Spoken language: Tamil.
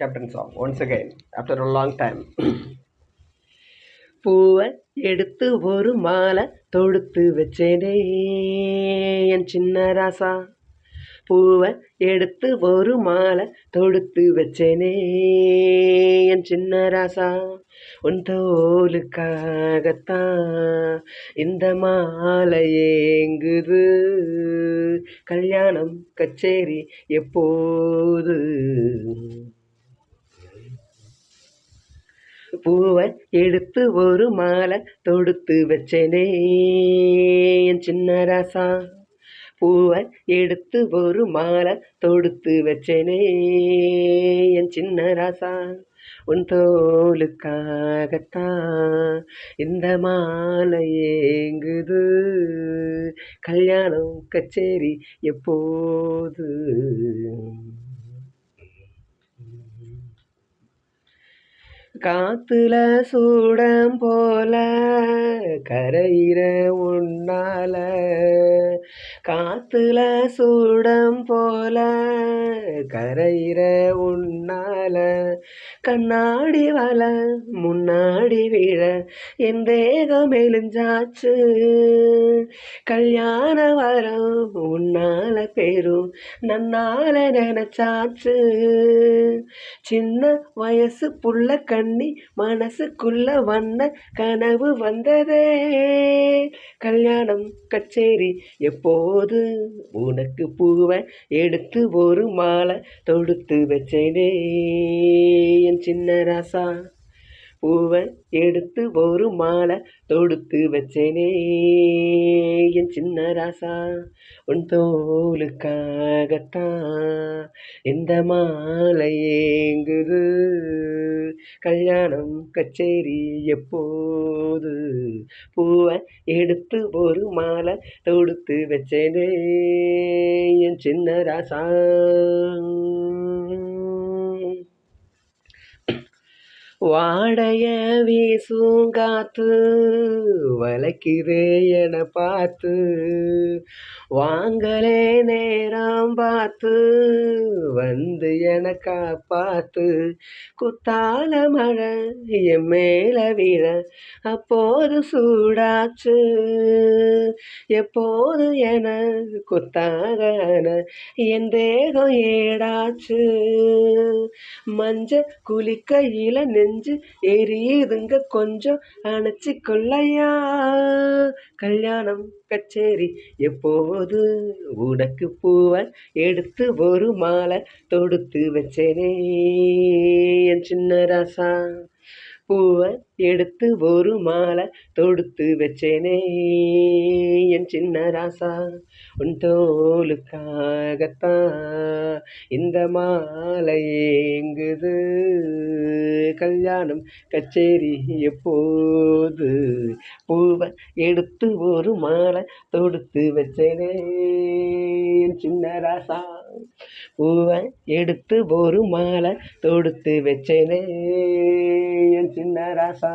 Captain song once again after a long time பூவை எடுத்து ஒரு மாலை தொடுத்து வச்சேனே என் சின்ன ராசா. பூவை எடுத்து ஒரு மாலை தொடுத்து வச்சேனே என் சின்ன ராசா. உன் தோலுக்காகத்தான் இந்த மாலை ஏங்குது. கல்யாணம் கச்சேரி எப்போது? பூவை எடுத்து ஒரு மாலை தொடுத்து வச்சேனே. என் சின்ன ராசா பூவை எடுத்து ஒரு மாலை தொடுத்து வச்சேனே. என் சின்ன ராசா உன் தோலுக்காகத்தான் இந்த மாலை ஏங்குது. கல்யாணம் கச்சேரி எப்போது? காத்துல சூடம் போல கரையிற உன்னால காத்துல சூடம் போல கரையிற உன்னால. கண்ணாடி வல முன்னாடி விழ என் தேகம் மெலிஞ்சாச்சு கல்யாண வரம் உன்னால பெரும் நன்னால நினைச்சாச்சு. சின்ன வயசு புள்ள கண்ணி மனசுக்குள்ள வந்த கனவு வந்ததே. கல்யாணம் கச்சேரி எப்போது உனக்கு பூவை எடுத்து ஒரு மாலை தொடுத்து வச்சேனே என் சின்ன ராசா? பூவை எடுத்து ஒரு மாலை தொடுத்து வச்சேனே. என் சின்ன ராசா உன் தோலுக்காகத்தான் இந்த மாலை ஏங்குது. கல்யாணம் கச்சேரி எப்போது? பூவை எடுத்து ஒரு மாலை தொடுத்து வச்சேனே. என் சின்ன ராசா. வாடைய வீசும் காத்து வளைக்குதே என பார்த்து வாங்கலே நேரம் பார்த்து வந்து என காப்பாத்து குத்தால மழை என் மேல விழ அப்போது சூடாச்சு எப்போது என குத்தாக என் தேகம் ஏடாச்சு. மஞ்ச குளிக்கையில நெஞ்சு எரியுதுங்க கொஞ்சம் அணைச்சி கொள்ளையா கல்யாணம் கச்சேரி எப்போது உனக்கு பூவை எடுத்து ஒரு மாலை தொடுத்து வச்சேனே என் சின்ன ராசா. பூவை எடுத்து ஒரு மாலை தொடுத்து வச்சேனே என் சின்ன ராசா உன் தோலுக்காகத்தான் இந்த மாலை ஏங்குது கல்யாணம் கச்சேரி எப்போது? பூவை எடுத்து ஒரு மாலை தொடுத்து வச்சேனே என் சின்ன ராசா. பூவை எடுத்து ஒரு மாலை தொடுத்து வச்சேனே என் சின்ன ராசா